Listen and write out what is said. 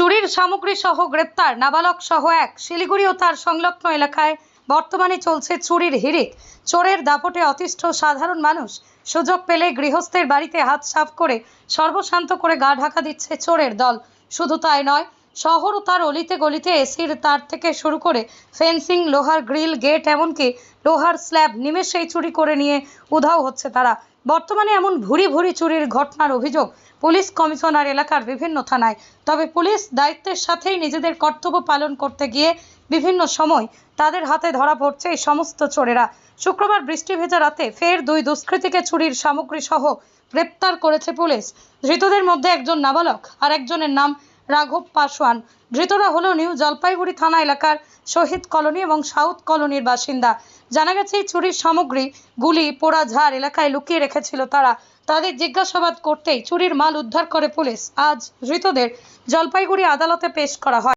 চুরির সামগ্রী সহ গ্রেপ্তার, নাবালক সহ এক। শিলিগুড়ি ও তার সংলগ্ন এলাকায় বর্তমানে চলছে চুরির হিড়িক। চোরের দাপটে অতিষ্ঠ সাধারণ মানুষ সুযোগ পেলে গৃহস্থের বাড়িতে হাত সাফ করে সর্বশান্ত করে গা ঢাকা দিচ্ছে চোরের দল। শুধু তাই নয় শহর ও তার অলিতে গলিতে এসির তার থেকে শুরু করে ফেন্সিং, লোহার গ্রিল, গেট, এমনকি লোহার স্ল্যাব নিমেষেই চুরি করে নিয়ে উধাও হচ্ছে তারা। বর্তমানে এমন ভুরি ভুরি চুরির ঘটনার অভিযোগ পুলিশ কমিশনার এলাকার বিভিন্ন থানায়। তবে পুলিশ দায়িত্বের সাথেই নিজেদের কর্তব্য পালন করতে গিয়ে বিভিন্ন সময় তাদের হাতে ধরা পড়ছে এই সমস্ত চোরেরা। শুক্রবার বৃষ্টি ভেজা রাতে ফের দুই দুষ্কৃতীকে চুরির সামগ্রী সহ গ্রেপ্তার করেছে পুলিশ। ধৃতদের মধ্যে একজন নাবালক আর একজনের নাম রাঘব পাশওয়ান ধৃতরা হলো নিউ জলপাইগুড়ি থানা এলাকার শহীদ কলোনি এবং সাউথ কলোনির বাসিন্দা। জানা গেছে, এই চুরির সামগ্রী গুলি পোড়া ঝাড় এলাকায় লুকিয়ে রেখেছিল তারা। তাদের জিজ্ঞাসাবাদ করতেই চুরির মাল উদ্ধার করে পুলিশ। আজ ধৃতদের জলপাইগুড়ি আদালতে পেশ করা হয়।